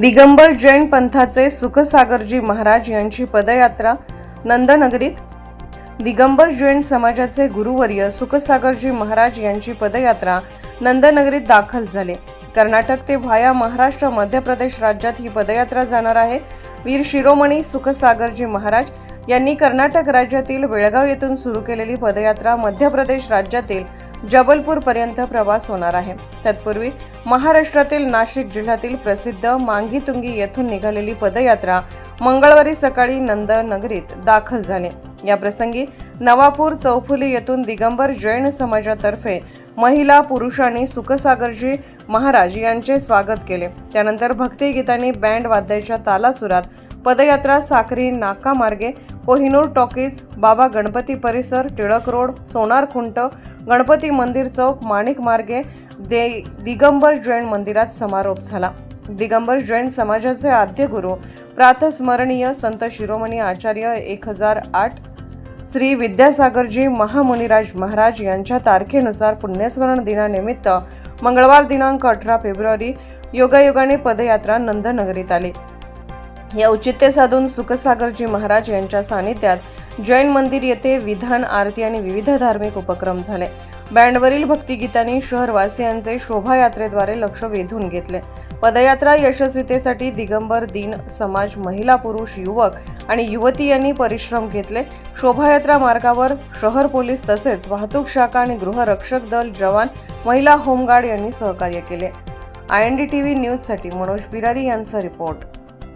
दिगंबर जैन पंथाचे सुखसागरजी महाराज यांची पदयात्रा नंदनगरीत. दिगंबर जैन समाजाचे गुरुवर्य सुखसागरजी महाराज यांची पदयात्रा नंदनगरीत दाखल झाले. कर्नाटक ते व्हाया महाराष्ट्र मध्य प्रदेश राज्यात ही पदयात्रा जाणार आहे. वीर शिरोमणी सुखसागरजी महाराज यांनी कर्नाटक राज्यातील बेळगाव येथून सुरू केलेली पदयात्रा मध्य प्रदेश राज्यातील जबलपूर पर्यंत प्रवास होणार आहे. तत्पूर्वी महाराष्ट्रातील नाशिक जिल्ह्यातील प्रसिद्ध मांगीतुंगी येथून निघालेली पदयात्रा मंगळवारी सकाळी नंदनगरीत दाखल झाली. या प्रसंगी नवापूर चौफुली येथून दिगंबर जैन समाजातर्फे महिला पुरुषांनी सुखसागरजी महाराज यांचे स्वागत केले. त्यानंतर भक्तिगीतांनी बँड वाद्याच्या तालासुरात पदयात्रा साखरी नाकामार्गे कोहिनूर टॉकीज बाबा गणपती परिसर टिळक रोड सोनार खुंट गणपती मंदिर चौक माणिक मार्गे दे दिगंबर जैन मंदिरात समारोप झाला. दिगंबर जैन समाजाचे आद्य गुरु प्रातस्मरणीय संत शिरोमणी आचार्य एक हजार आठ श्री विद्यासागरजी महामुनिराज महाराज यांच्या तारखेनुसार पुण्यस्मरण दिनानिमित्त मंगळवार दिनांक अठरा फेब्रुवारी योगायोगाने पदयात्रा नंदनगरीत आली. या औचित्य साधून सुखसागरजी महाराज यांच्या सानिध्यात जैन मंदिर येथे विधान आरती आणि विविध धार्मिक उपक्रम झाले. बँडवरील भक्तिगीतांनी शहरवासियांचे शोभायात्रेद्वारे लक्ष वेधून घेतले. पदयात्रा यशस्वीतेसाठी दिगंबर दिन समाज महिला पुरुष युवक आणि युवती यांनी परिश्रम घेतले. शोभायात्रा मार्गावर शहर पोलीस तसेच वाहतूक शाखा आणि गृहरक्षक दल जवान महिला होमगार्ड यांनी सहकार्य केले. I N D T V न्यूजसाठी मनोज बिरारी यांचा रिपोर्ट.